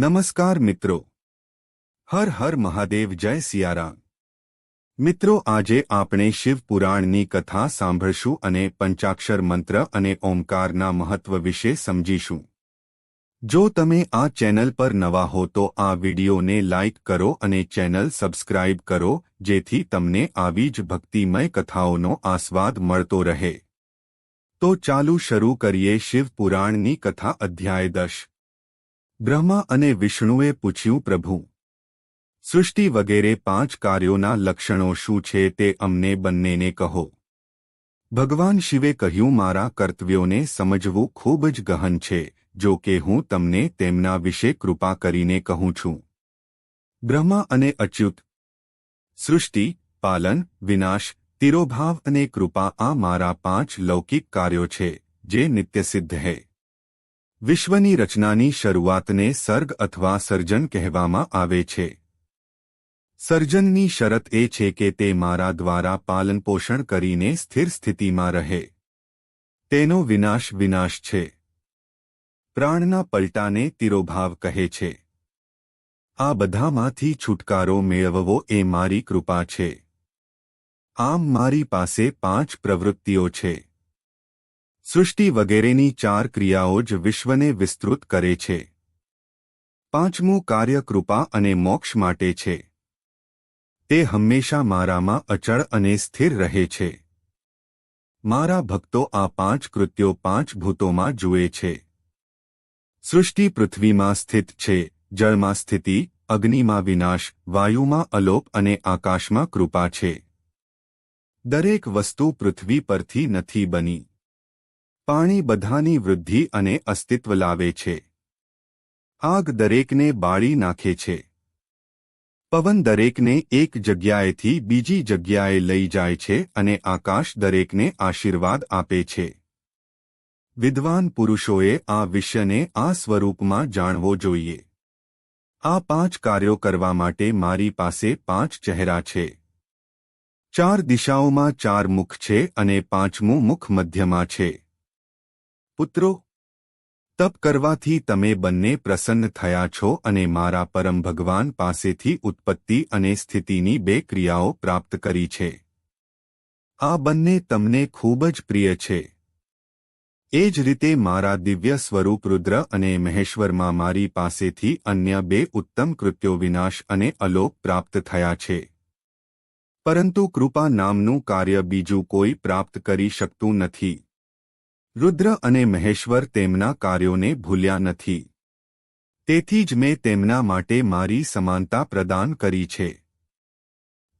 નમસ્કાર મિત્રો. હર હર મહાદેવ જય સિયારામ. મિત્રો, આજે આપણે શિવપુરાણની કથા સાંભળશું અને પંચાક્ષર મંત્ર અને ઓમકારના મહત્વ વિશે સમજીશું. જો તમે આ ચેનલ પર નવા હો તો આ વિડિયોને લાઇક કરો અને ચેનલ સબસ્ક્રાઇબ કરો, જેથી તમને આવી જ ભક્તિમય કથાઓનો આસ્વાદ મળતો રહે. તો ચાલુ શરૂ કરીએ શિવપુરાણની કથા અધ્યાય દશ બ્રહ્મા અને વિષ્ણુએ પૂછ્યું, પ્રભુ, સૃષ્ટિ વગેરે પાંચ કાર્યોના લક્ષણો શું છે તે અમને બંનેને કહો. ભગવાન શિવે કહ્યું, મારા કર્તવ્યોને સમજવું ખૂબ જ ગહન છે, જો કે હું તમને તેમના વિશે કૃપા કરીને કહું છું. બ્રહ્મા અને અચ્યુત, સૃષ્ટિ, પાલન, વિનાશ, તિરોભાવ અને કૃપા આ મારા પાંચ લૌકિક કાર્યો છે, જે નિત્યસિદ્ધ હૈ. વિશ્વની રચનાની શરૂઆતને સર્ગ અથવા સર્જન કહેવામાં આવે છે. સર્જનની શરત એ છે કે તે મારા દ્વારા પાલનપોષણ કરીને સ્થિર સ્થિતિમાં રહે. તેનો વિનાશ વિનાશ છે. પ્રાણના પલટાને તિરોભાવ કહે છે. આ બધામાંથી છુટકારો મેળવવો એ મારી કૃપા છે. આમ મારી પાસે પાંચ પ્રવૃત્તિઓ છે. સૃષ્ટિ વગેરેની ચાર ક્રિયાઓ જ વિશ્વને વિસ્તૃત કરે છે. પાંચમું કાર્ય કૃપા અને મોક્ષ માટે છે. તે હંમેશા મારામાં અચળ અને સ્થિર રહે છે. મારા ભક્તો આ પાંચ કૃત્યો પાંચ ભૂતોમાં જુએ છે. સૃષ્ટિ પૃથ્વીમાં સ્થિત છે, જળમાં સ્થિતિ, અગ્નિમાં વિનાશ, વાયુમાં અલોપ અને આકાશમાં કૃપા છે. દરેક વસ્તુ પૃથ્વી પરથી નથી બની. પાણી બધાની વૃદ્ધિ અને અસ્તિત્વ લાવે છે. આગ દરેકને બાળી નાખે છે. પવન દરેકને એક જગ્યાએથી બીજી જગ્યાએ લઈ જાય છે અને આકાશ દરેકને આશીર્વાદ આપે છે. વિદ્વાન પુરુષોએ આ વિષયને આ સ્વરૂપમાં જાણવો જોઈએ. આ પાંચ કાર્યો કરવા માટે મારી પાસે પાંચ ચહેરા છે. ચાર દિશાઓમાં ચાર મુખ છે અને પાંચમું મુખ મધ્યમાં છે. પુત્રો? તપ કરવાથી તમે બંને પ્રસન્ન થયા છો અને મારા પરમ ભગવાન પાસેથી ઉત્પત્તિ અને સ્થિતિની બે ક્રિયાઓ પ્રાપ્ત કરી છે. આ બંને તમને ખૂબ જ પ્રિય છે. એ જ રીતે મારા દિવ્ય સ્વરૂપ રુદ્ર અને મહેશ્વરમાં મારી પાસેથી અન્ય બે ઉત્તમ કૃત્યો વિનાશ અને અલોપ પ્રાપ્ત થયા છે. પરંતુ કૃપા નામનું કાર્ય બીજું કોઈ પ્રાપ્ત કરી શકતું નથી. રુદ્ર અને મહેશ્વર તેમના કાર્યોને ભૂલ્યા નથી. તેથી જ મેં તેમના માટે મારી સમાનતા પ્રદાન કરી છે.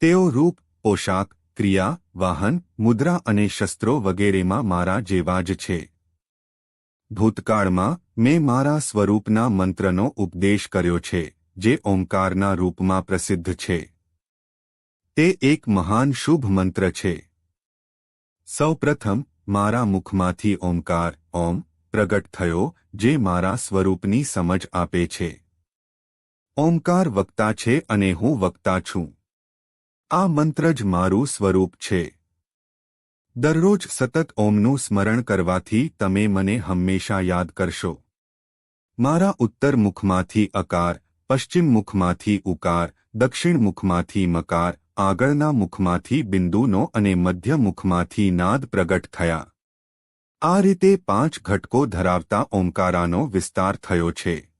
તેઓ રૂપ, પોશાક, ક્રિયા, વાહન, મુદ્રા અને શસ્ત્રો વગેરેમાં મારા જેવા જ છે. ભૂતકાળમાં મેં મારા સ્વરૂપના મંત્રનો ઉપદેશ કર્યો છે, જે ઓમકારના રૂપમાં પ્રસિદ્ધ છે. તે એક મહાન શુભ મંત્ર છે. સૌપ્રથમ મારા મુખમાંથી ઓમકાર, ઓમ, પ્રગટ થયો, જે મારા સ્વરૂપની સમજ આપે છે. ઓમકાર વક્તા છે અને હું વક્તા છું. આ મંત્ર જ મારું સ્વરૂપ છે. દરરોજ સતત ઓમનું સ્મરણ કરવાથી તમે મને હંમેશા યાદ કરશો. મારા ઉત્તર મુખમાંથી અકાર, પશ્ચિમ મુખમાંથી ઉકાર, દક્ષિણ મુખમાંથી મકાર આગળના મુખમાંથી બિંદુનો અને મધ્ય મુખમાંથી નાદ પ્રગટ થયા. આ રીતે પાંચ ઘટકો ધરાવતા ઓમકારાનો વિસ્તાર થયો છે.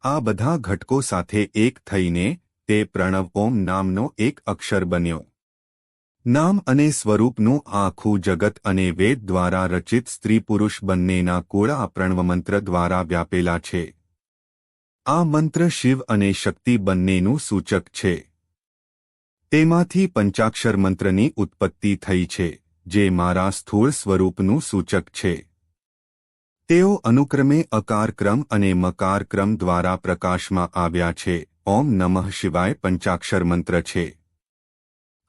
આ બધા ઘટકો સાથે એક થઈને તે પ્રણવ ઓમ નામનો એક અક્ષર બન્યો. નામ અને સ્વરૂપનું આખું જગત અને વેદ દ્વારા રચિત સ્ત્રી પુરુષ બંનેના કોળા પ્રણવમંત્ર દ્વારા વ્યાપેલા છે. આ મંત્ર શિવ અને શક્તિ બંનેનું સૂચક છે. તેમાંથી પંચાક્ષર મંત્રની ઉત્પત્તિ થઈ છે, જે મારા સ્થૂળ સ્વરૂપનું સૂચક છે. તેઓ અનુક્રમે અકારક્રમ અને મકારક્રમ દ્વારા પ્રકાશમાં આવ્યા છે, ઓમ નમઃ શિવાય પંચાક્ષર મંત્ર છે.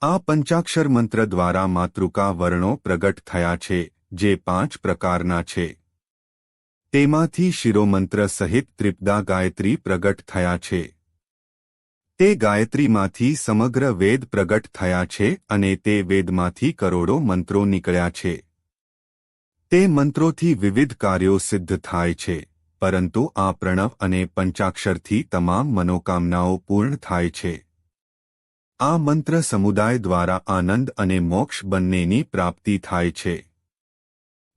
આ પંચાક્ષર મંત્ર દ્વારા માતૃકા વર્ણો પ્રગટ થયા છે, જે પાંચ પ્રકારના છે. તેમાંથી શિરોમંત્ર સહિત ત્રિપદા ગાયત્રી પ્રગટ થયા છે. તે ગાયત્રીમાંથી સમગ્ર વેદ પ્રગટ થયા છે અને તે વેદમાંથી કરોડો મંત્રો નીકળ્યા છે. તે મંત્રોથી વિવિધ કાર્યો સિદ્ધ થાય છે, પરંતુ આ પ્રણવ અને પંચાક્ષરથી તમામ મનોકામનાઓ પૂર્ણ થાય છે. આ મંત્ર સમુદાય દ્વારા આનંદ અને મોક્ષ બંનેની પ્રાપ્તિ થાય છે.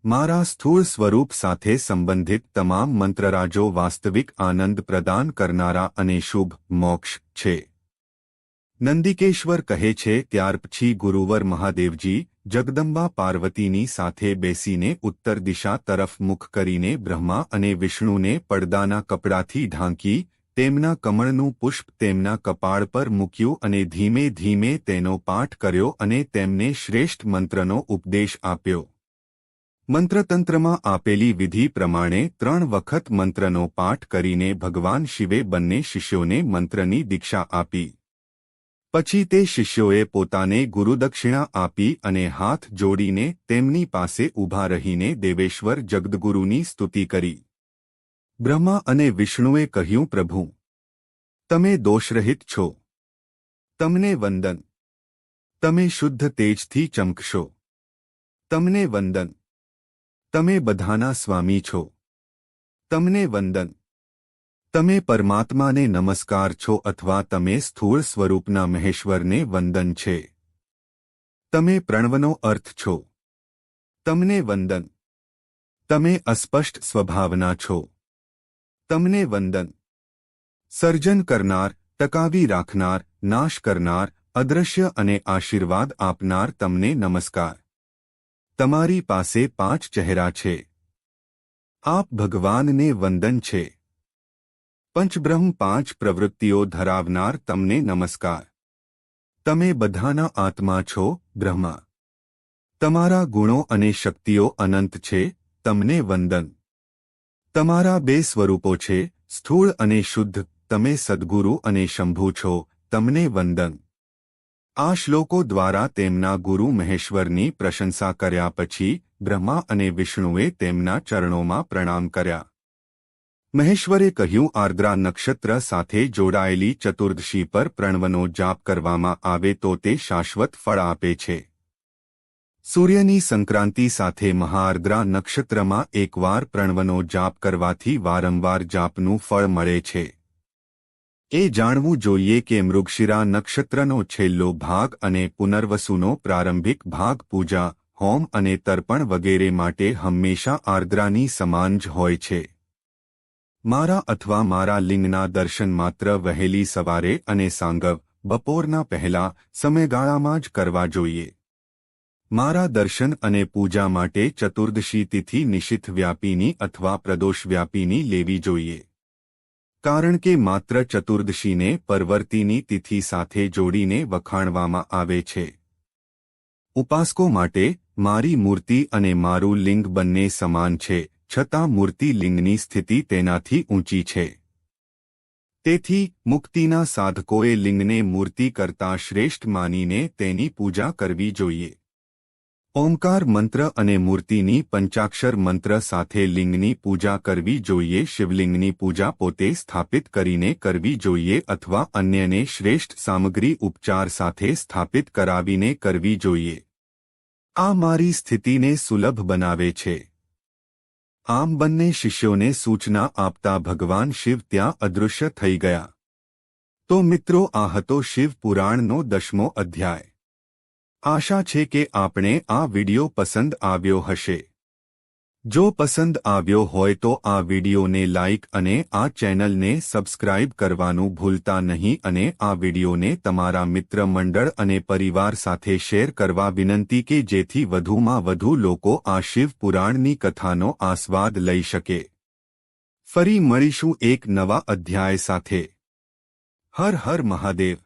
મારા સ્થૂળ સ્વરૂપ સાથે સંબંધિત તમામ મંત્રરાજો વાસ્તવિક આનંદ પ્રદાન કરનારા અને શુભ મોક્ષ છે. નંદિકેશ્વર કહે છે, ત્યાર પછી ગુરુવર મહાદેવજી જગદંબા પાર્વતીની સાથે બેસીને ઉત્તર દિશા તરફ મુખ કરીને બ્રહ્મા અને વિષ્ણુને પડદાના કપડાથી ઢાંકી, તેમના કમળનું પુષ્પ તેમના કપાળ પર મૂક્યું અને ધીમે ધીમે તેનો પાઠ કર્યો અને તેમને શ્રેષ્ઠ મંત્રનો ઉપદેશ આપ્યો. મંત્રતંત્રમાં આપેલી વિધિ પ્રમાણે ત્રણ વખત મંત્રનો પાઠ કરીને ભગવાન શિવે બંને શિષ્યોને મંત્રની દીક્ષા આપી. પછી તે શિષ્યોએ પોતાને ગુરુદક્ષિણા આપી અને હાથ જોડીને તેમની પાસે ઊભા રહીને દેવેશ્વર જગદગુરુની સ્તુતિ કરી. બ્રહ્મા અને વિષ્ણુએ કહ્યું, પ્રભુ, તમે દોષરહિત છો. તમને વંદન. તમે શુદ્ધ તેજથી ચમકશો. તમને વંદન. તમે બધાના સ્વામી છો. તમને વંદન. તમે પરમાત્માને નમસ્કાર છો અથવા તમે સ્થૂળ સ્વરૂપના મહેશ્વરને વંદન છે. તમે પ્રણવનો અર્થ છો. તમને વંદન. તમે અસ્પષ્ટ સ્વભાવના છો. તમને વંદન. સર્જન કરનાર, ટકાવી રાખનાર, નાશ કરનાર, અદ્રશ્ય અને આશીર્વાદ આપનાર તમને નમસ્કાર. તમારી પાસે પાંચ ચહેરા છે. આપ ભગવાનને વંદન છે. પંચબ્રહ્મ પાંચ પ્રવૃત્તિઓ ધરાવનાર તમને નમસ્કાર. તમે બધાના આત્મા છો, બ્રહ્મા. તમારા ગુણો અને શક્તિઓ અનંત છે, તમને વંદન. તમારા બે સ્વરૂપો છે, સ્થૂળ અને શુદ્ધ, તમે સદગુરુ અને શંભુ છો, તમને વંદન. આ શ્લોકો દ્વારા તેમના ગુરુ મહેશ્વરની પ્રશંસા કર્યા પછી બ્રહ્મા અને વિષ્ણુએ તેમના ચરણોમાં પ્રણામ કર્યા. મહેશ્વરે કહ્યું, આર્દ્રા નક્ષત્ર સાથે જોડાયેલી ચતુર્દશી પર પ્રણવનો જાપ કરવામાં આવે તો તે શાશ્વત ફળ આપે છે. સૂર્યની સંક્રાંતિ સાથે મહાઆર્દ્રા નક્ષત્રમાં એકવાર પ્રણવનો જાપ કરવાથી વારંવાર જાપનું ફળ મળે છે. એ જાણવું જોઈએ કે મૃગશિરા નક્ષત્રનો છેલ્લો ભાગ અને પુનર્વસુનો પ્રારંભિક ભાગ પૂજા, હોમ અને તર્પણ વગેરે માટે હંમેશા આર્દ્રાની સમાન જ હોય છે. મારા અથવા મારા લિંગના દર્શન માત્ર વહેલી સવારે અને સાંગવ, બપોરના પહેલા, સમયગાળામાં જ કરવા જોઈએ. મારા દર્શન અને પૂજા માટે ચતુર્દશી તિથિ નિશિત વ્યાપીની અથવા પ્રદોષ વ્યાપીની લેવી જોઈએ. કારણ કે માત્ર ચતુર્દશીને પરવર્તીની તિથિ સાથે જોડીને વખાણવામાં આવે છે. ઉપાસકો માટે, મારી મૂર્તિ અને મારું લિંગ બંને સમાન છે, છતાં મૂર્તિ લિંગની સ્થિતિ તેનાથી ઊંચી છે. તેથી, મુક્તિના સાધકોએ લિંગને મૂર્તિ કરતાં શ્રેષ્ઠ માનીને તેની પૂજા કરવી જોઈએ. ઓમકાર મંત્ર અને મૂર્તિની પંચાક્ષર મંત્ર સાથે લિંગની પૂજા કરવી જોઈએ, શિવલિંગની પૂજા પોતે સ્થાપિત કરીને કરવી જોઈએ અથવા અન્યને શ્રેષ્ઠ સામગ્રી ઉપચાર સાથે સ્થાપિત કરાવીને કરવી જોઈએ. આ મારી સ્થિતિને સુલભ બનાવે છે. આમ બંને શિષ્યોને સૂચના આપતા ભગવાન શિવ ત્યાં અદૃશ્ય થઈ ગયા. તો મિત્રો આ હતો શિવ પુરાણનો દશમો અધ્યાય. આશા છે કે આપણે આ વિડિયો પસંદ આવ્યો હશે. જો પસંદ આવ્યો હોય તો આ વિડિયોને લાઇક અને આ ચેનલને સબસ્ક્રાઇબ કરવાનું ભૂલતા નહીં અને આ વિડિયોને તમારા મિત્ર મંડળ અને પરિવાર સાથે શેર કરવા વિનંતી કે જેથી વધુમાં વધુ લોકો આ શિવ પુરાણની કથાનો આસ્વાદ લઈ શકે. ફરી મળીશું એક નવા અધ્યાય સાથે. હર હર મહાદેવ.